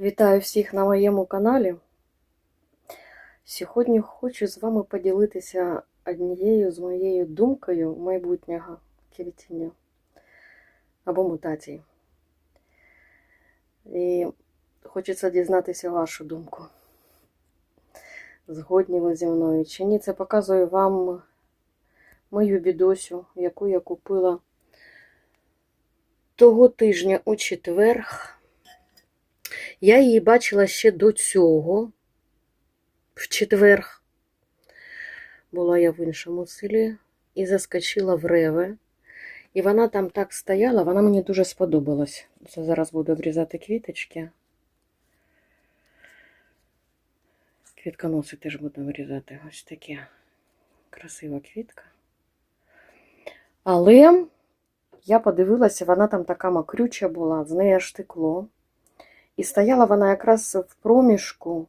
Вітаю всіх на моєму каналі. Сьогодні хочу з вами поділитися однією з моєю думкою майбутнього квітіння або мутації. І хочеться дізнатися вашу думку. Згодні ви зі мною чи ні? Це показує вам мою бідосю, яку я купила того тижня у четверг. Я її бачила ще до цього, в четверг. Була я в іншому селі і заскочила в Реве. І вона там так стояла, вона мені дуже сподобалась. Це зараз буду обрізати квіточки. Квітконоси теж буду вирізати. Ось таке красива квітка. Але я подивилася, вона там така макрюча була, з неї аж текло. І стояла вона якраз в проміжку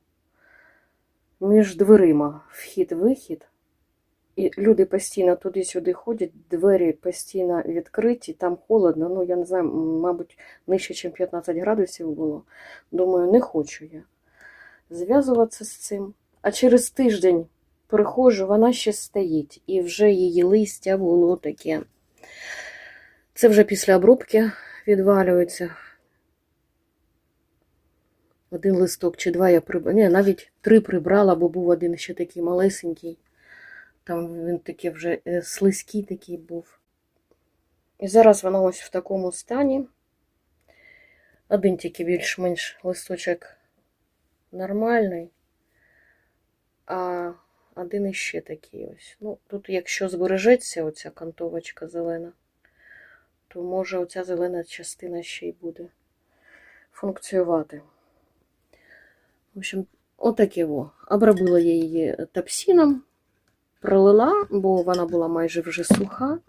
між дверима, вхід-вихід. І люди постійно туди-сюди ходять, двері постійно відкриті, там холодно, ну я не знаю, мабуть, нижче, ніж 15 градусів було. Думаю, не хочу я зв'язуватися з цим. А через тиждень приходжу, вона ще стоїть, і вже її листя було таке. Це вже після обробки відвалюється. Один листок чи два я прибрала. Ні, навіть три прибрала, бо був один ще такий малесенький. Там він такий вже е, слизький такий був. І зараз воно ось в такому стані. Один тільки більш-менш листочок нормальний, а один іще такий ось. Ну, тут, якщо збережеться оця кантовочка зелена, то може оця зелена частина ще й буде функціювати. В общем, отаке во. Обробила я її топсином, пролила, бо вона була майже вже суха.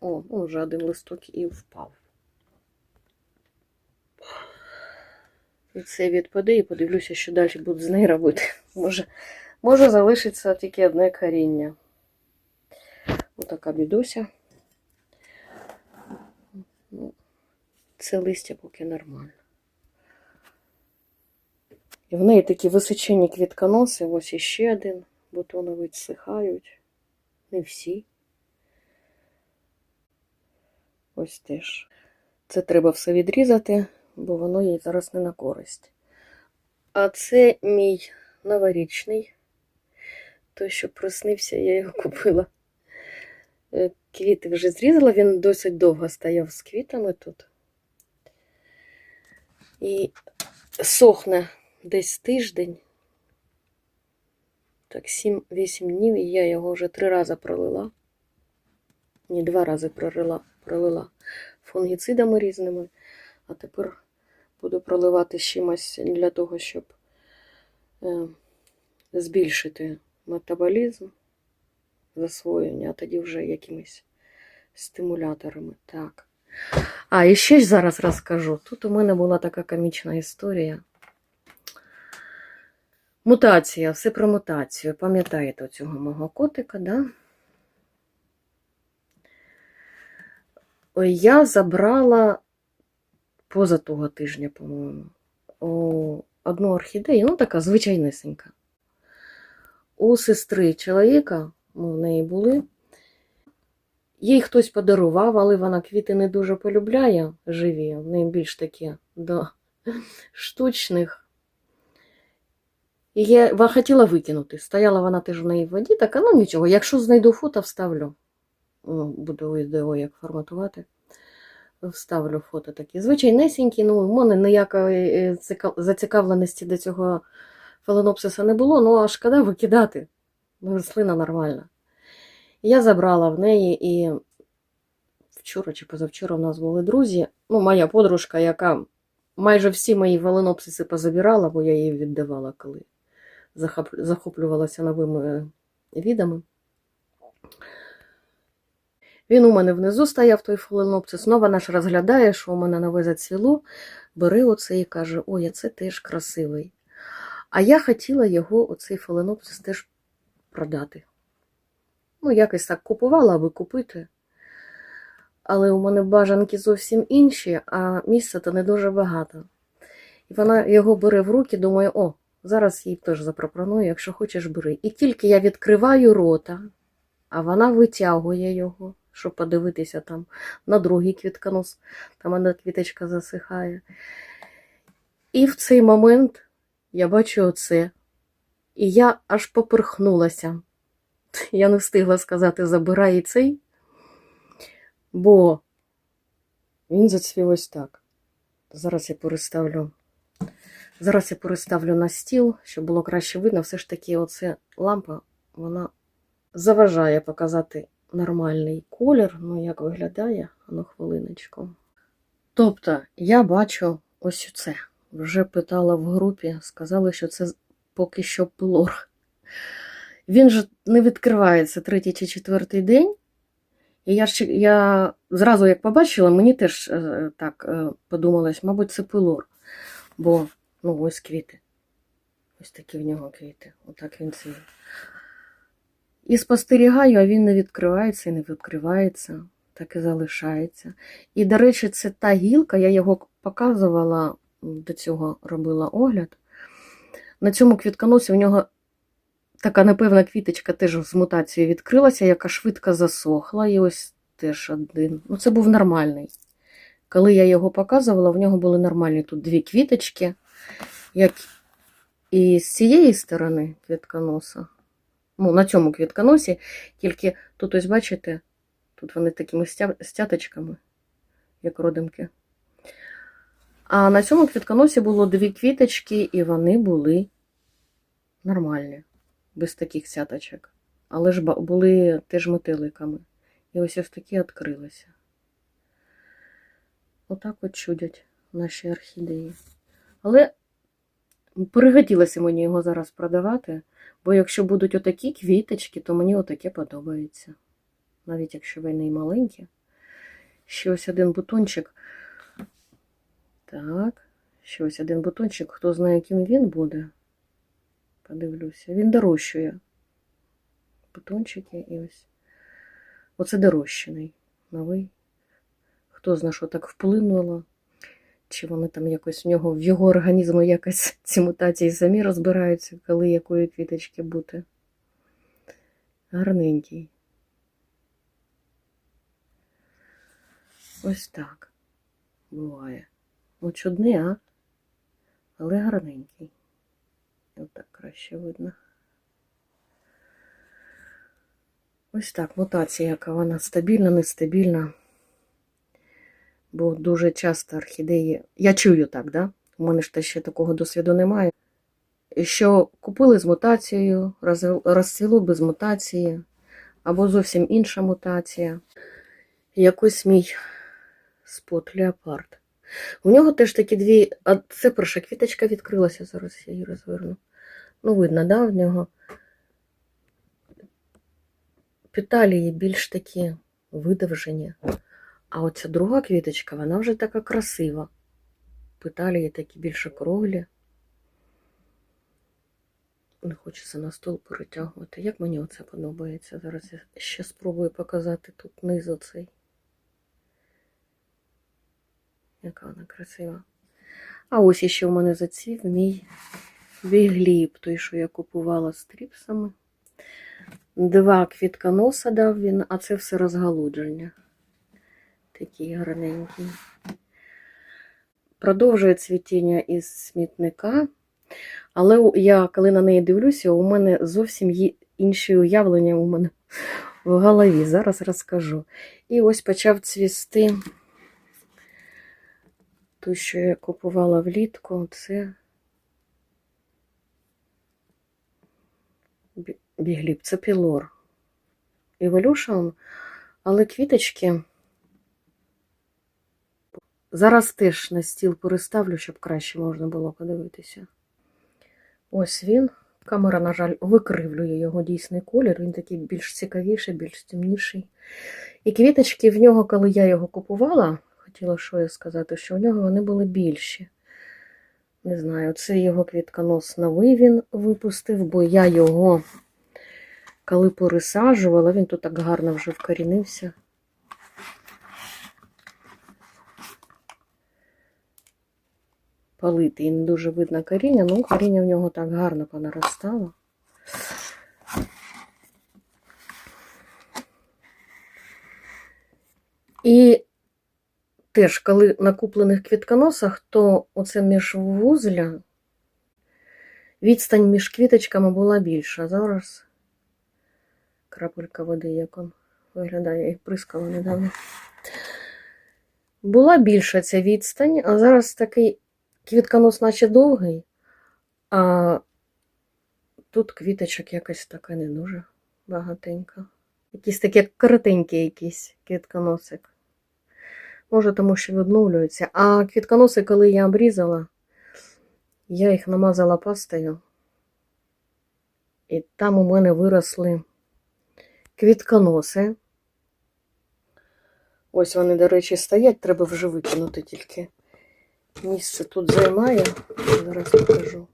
О, ну, вже один листок і впав. І це відпаде і подивлюся, що далі буду з нею робити. Може, може залишиться тільки одне коріння. Отака бідося. Ну, Це листя поки нормально. І в неї такі височені квітконоси, ось іще один. Бутони відсихають. Не всі. Ось теж. Це треба все відрізати, бо воно їй зараз не на користь. А це мій новорічний. Той, що приснився, я його купила. Е, Квіти вже зрізала, він досить довго стояв з квітами тут. І сохне десь тиждень. Так, 7-8 днів, і я його вже три рази пролила. Ні, два рази пролила, пролила фунгіцидами різними, а тепер буду проливати чимось для того, щоб е, збільшити метаболізм, засвоєння, а тоді вже якимись стимуляторами. Так. А, і ще ж зараз розкажу. Тут у мене була така комічна історія. Мутація, все про мутацію. Пам'ятаєте цього мого котика, да? Я забрала поза того тижня, по-моєму, одну орхідею, ну така звичайнисенька. У сестри чоловіка, ми в неї були. Їй хтось подарував, але вона квіти не дуже полюбляє живі, в неї більш такі до штучних. Я хотіла викинути. Стояла вона теж в неї в воді, така, ну нічого, якщо знайду фото, вставлю. Буду ОСДО як форматувати. Вставлю фото такі. Звичайнесенькі, ну, в мене ніякої е, зацікавленості до цього фаленопсиса не було, ну а шкода викидати. Ну, рослина нормальна. Я забрала в неї і вчора чи позавчора у нас були друзі. Ну, моя подружка, яка майже всі мої фаленопсиси позабирала, бо я її віддавала, коли захоплювалася новими відами. Він у мене внизу стояв той фаленопсис, вона ж розглядає, що у мене нове зацвіло, бери оце і каже, ой, це теж красивий. А я хотіла його, оцей фаленопсис, теж продати. Ну, якось так купувала, аби купити. Але у мене бажанки зовсім інші, а місця то не дуже багато. І вона його бере в руки, думає, о, зараз їй теж запропоную, якщо хочеш, бери. І тільки я відкриваю рота, а вона витягує його, щоб подивитися там на другий квітконос, там одна квіточка засихає. І в цей момент я бачу оце. І я аж поперхнулася. Я не встигла сказати, забирай цей, бо він зацвів ось так. Зараз я переставлю. Зараз я переставлю на стіл, щоб було краще видно. Все ж таки, оце лампа, вона заважає показати нормальний колір. Ну, як виглядає, ну, хвилиночку. Тобто, я бачу ось це. Вже питала в групі, сказали, що це поки що пилор. Він же не відкривається третій чи четвертий день. І я, ж, я зразу як побачила, мені теж е, так е, подумалось, мабуть, це пилор. Бо, ну, ось квіти. Ось такі в нього квіти. Отак він цвіє. І спостерігаю, а він не відкривається і не відкривається, так і залишається. І, до речі, це та гілка, я його показувала, до цього робила огляд. На цьому квітконосі в нього така непевна квіточка теж з мутацією відкрилася, яка швидко засохла. І ось теж один. Ну, це був нормальний. Коли я його показувала, в нього були нормальні тут дві квіточки, як і з цієї сторони квітконоса. Ну, на цьому квітконосі, тільки тут, ось бачите, тут вони такими стяточками, як родимки. А на цьому квітконосі було дві квіточки, і вони були нормальні, без таких сяточок. Але ж були теж метеликами. І ось ось такі відкрилися. Отак от чудять наші орхідеї. Але перегоділося мені його зараз продавати, бо якщо будуть отакі квіточки, то мені отаке подобається. Навіть якщо вони і маленькі. Ще ось один бутончик. Так, ще ось один бутончик. Хто знає, яким він буде. Подивлюся. Він дорощує. Бутончики і ось. Оце дорощений. Новий. Хто знає, що так вплинуло. Чи вони там якось в нього, в його організму якось ці мутації самі розбираються, коли якої квіточки бути. Гарненький. Ось так буває. Ну, чудний, а? Але гарненький. Отак краще видно. Ось так, мутація, яка вона стабільна, нестабільна. Бо дуже часто орхідеї. Я чую так, да? У мене ж та ще такого досвіду немає. Що купили з мутацією, роз- розцвіло без мутації, або зовсім інша мутація. Якось мій спот леопард. У нього теж такі дві. А це перша квіточка відкрилася, зараз я її розверну. Ну, видно, да, в нього петалії більш такі видовжені. А оця друга квіточка, вона вже така красива. Петалії такі більш округлі. Не хочеться на стол перетягувати. Як мені оце подобається? Зараз я ще спробую показати тут низ оцей. Яка вона красива. А ось іще в мене зацвів мій бігліб, той, що я купувала з тріпсами. Два квітконоса дав він, а це все розгалудження. Такий гарненький. Продовжує цвітіння із смітника. Але я, коли на неї дивлюся, у мене зовсім інші уявлення у мене в голові. Зараз розкажу. І ось почав цвісти той, що я купувала влітку, це бі- бігліб, це пілор. Evolution, але квіточки зараз теж на стіл переставлю, щоб краще можна було подивитися. Ось він. Камера, на жаль, викривлює його дійсний колір. Він такий більш цікавіший, більш темніший. І квіточки в нього, коли я його купувала, хотіла що я сказати, що у нього вони були більші. Не знаю, це його квітконос новий він випустив, бо я його, коли пересаджувала, він тут так гарно вже вкорінився. Полити і не дуже видно коріння, ну коріння в нього так гарно понаростало. І теж, коли на куплених квітконосах, то оце міжвузля, відстань між квіточками була більша. Зараз крапелька води, як он виглядає, я їх прискала недавно. Була більша ця відстань, а зараз такий квітконос, наче довгий, а тут квіточок якось така не дуже багатенька. Якийсь такий коротенький якийсь квітконосик. Може, тому що відновлюються. А квітконоси, коли я обрізала, я їх намазала пастою. І там у мене виросли квітконоси. Ось вони, до речі, стоять, треба вже викинути тільки. Місце тут займає. Зараз покажу.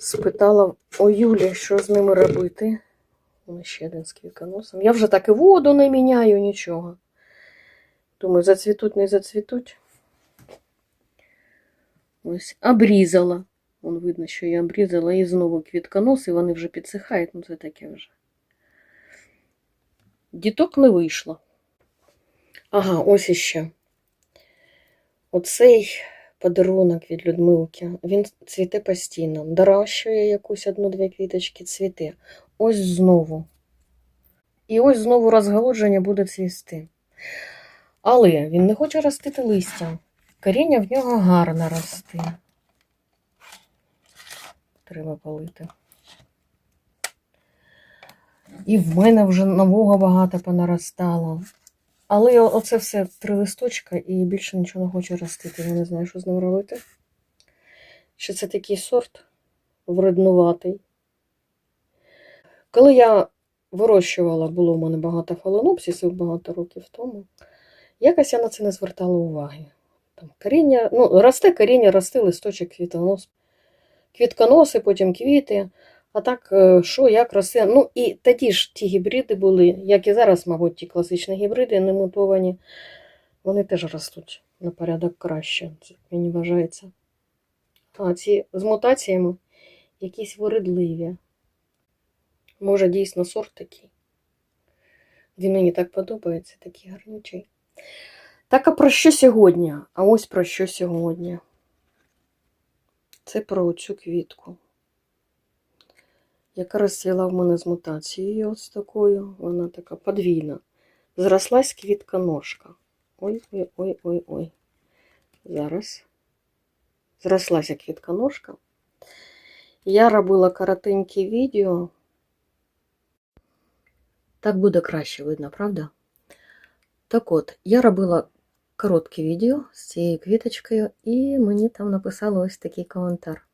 Спитала у Юлі, що з ними робити. Ще один з квітконосом. Я вже так і воду не міняю, нічого. Думаю, зацвітуть, не зацвітуть. Ось, обрізала. Вон видно, що я обрізала і знову квітконос, і вони вже підсихають, ну це таке вже. Діток не вийшло. Ага, ось іще. Оцей подарунок від Людмилки, він цвіте постійно. Доращує якусь одну-дві квіточки, цвіте. Ось знову. І ось знову розголодження буде цвісти. Але він не хоче ростити листя. Коріння в нього гарно росте. Треба полити. І в мене вже нового багато понаростало. Але оце все три листочка і більше нічого не хоче ростити. Я не знаю, що з ним робити. Ще це такий сорт вреднуватий. Коли я вирощувала, було в мене багато фаленопсисів багато років тому. Якось я на це не звертала уваги. Там коріння, ну, росте коріння, росте листочок квітонос, квітконоси, потім квіти. А так, е, що, як росте? Ну, і тоді ж ті гібриди були, як і зараз, мабуть, ті класичні гібриди не мутовані, вони теж ростуть на порядок краще, це мені вважається. А ці з мутаціями якісь виридливі. Може, дійсно сорт такий. Він мені так подобається, такий гарнючий. Так, а про що сьогодні? А ось про що сьогодні. Це про оцю квітку, яка розцвіла в мене з мутацією ось такою. Вона така подвійна. Зрослась квітконожка. Ой-ой-ой-ой-ой. Зараз. Зрослася квітконожка. Я робила коротеньке відео. Так буде краще видно, правда? Так от, я робила коротке відео з цією квіточкою, і мені там написали ось такий коментар.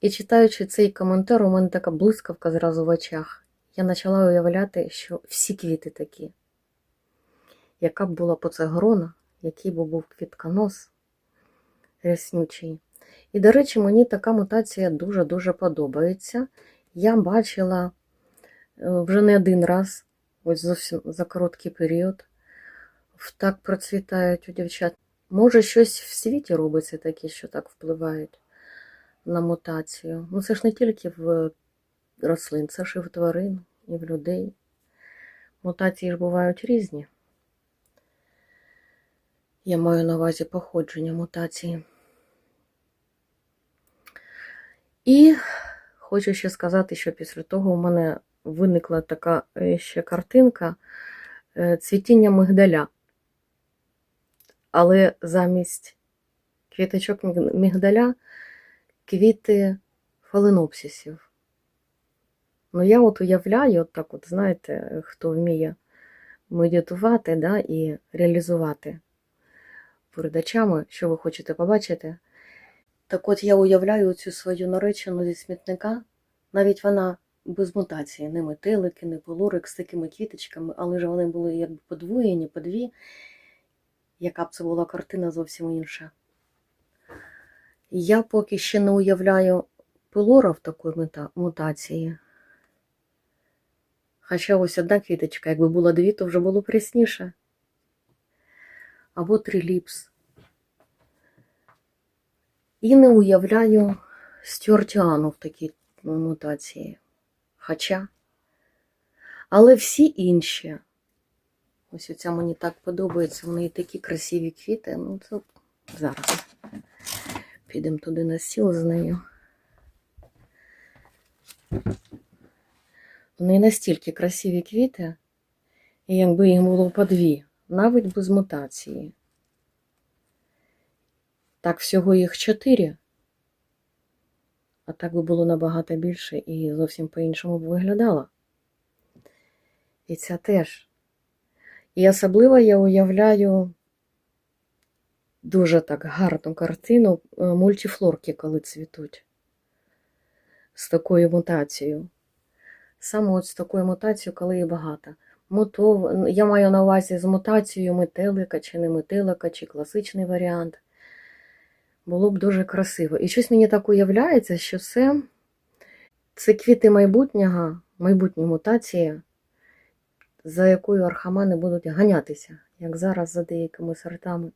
І читаючи цей коментар, у мене така блискавка зразу в очах. Я почала уявляти, що всі квіти такі. Яка б була по це грона, який би був квітконос ряснючий. І, до речі, мені така мутація дуже-дуже подобається. Я бачила е, вже не один раз, ось зовсім за короткий період, так процвітають у дівчат. Може, щось в світі робиться таке, що так впливають на мутацію. Ну, це ж не тільки в рослин, це ж і в тварин, і в людей. Мутації ж бувають різні. Я маю на увазі походження мутації. І хочу ще сказати, що після того у мене виникла така е, ще картинка е, цвітіння мигдаля. Але замість квіточок мігдаля квіти фаленопсисів. Ну, я от уявляю, от так от, знаєте, хто вміє медитувати да, і реалізувати передачами, що ви хочете побачити. Так от я уявляю цю свою наречену зі смітника, навіть вона без мутації, не метелики, не полурик з такими квіточками, але ж вони були якби подвоєні, по дві яка б це була картина зовсім інша. Я поки ще не уявляю пилора в такої мутації. Хоча ось одна квіточка, якби було дві, то вже було пресніше. Або триліпс. І не уявляю стюартіану в такій мутації. Хоча. Але всі інші. Ось оця мені так подобається. В неї такі красиві квіти. Ну, це зараз. Підемо туди на стіл з нею. В неї настільки красиві квіти, і якби їх було по дві, навіть без мутації. Так, всього їх чотири. А так би було набагато більше і зовсім по-іншому б виглядало. І ця теж. І особливо я уявляю дуже так гарну картину е, мультифлорки, коли цвітуть. З такою мутацією. Саме от з такою мутацією, коли її багато. Мотов... Я маю на увазі з мутацією метелика, чи не метелика, чи класичний варіант. Було б дуже красиво. І щось мені так уявляється, що це, це квіти майбутнього, майбутні мутації, за якою архамани будуть ганятися, як зараз за деякими сортами.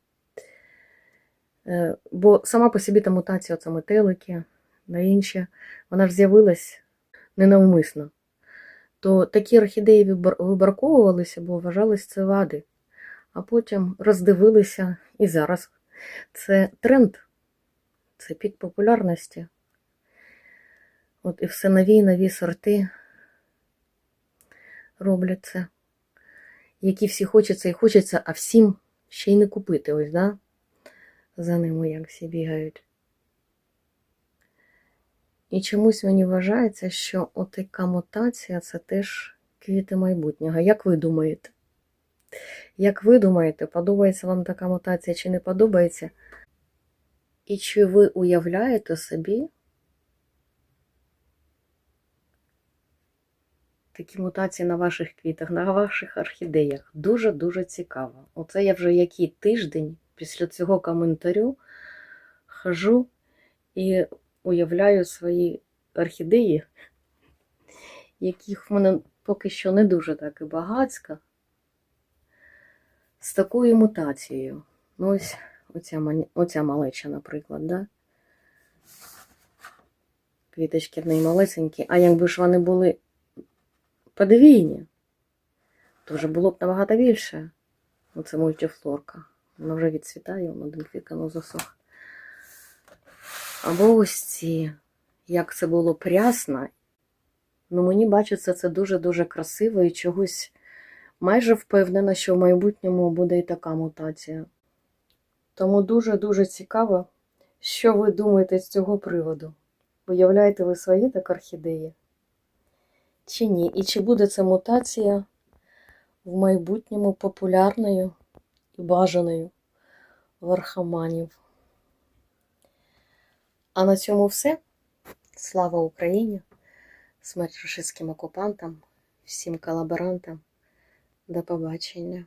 Е, Бо сама по собі та мутація це метелики, на інші, вона ж з'явилась ненавмисно. То такі орхідеї вибар- вибарковувалися, бо вважались це вади. А потім роздивилися і зараз це тренд, це пік популярності. От і все нові нові сорти роблять це, які всі хочеться і хочеться, а всім ще й не купити. Ось, да? За ними як всі бігають. І чомусь мені вважається, що отака мутація це теж квіти майбутнього. Як ви думаєте? Як ви думаєте, подобається вам така мутація чи не подобається? І чи ви уявляєте собі такі мутації на ваших квітах, на ваших орхідеях? Дуже-дуже цікаво. Оце я вже який тиждень після цього коментарю хожу і уявляю свої орхідеї, яких в мене поки що не дуже так і багацька, з такою мутацією. Ну, ось оця, оця малеча, наприклад, да? Квіточки в неї малесенькі, а якби ж вони були подвійні, то вже було б набагато більше. Оце мультифлорка. Вона вже відцвітає, вона один квіткану засох. Або ось ці, як це було прясно. Ну, мені бачиться це дуже-дуже красиво і чогось майже впевнена, що в майбутньому буде і така мутація. Тому дуже-дуже цікаво, що ви думаєте з цього приводу. Уявляєте ви свої так орхідеї? Чи ні? І чи буде ця мутація в майбутньому популярною бажаною Вархаманів. А на цьому все. Слава Україні! Смерть рашистським окупантам, всім колаборантам. До побачення.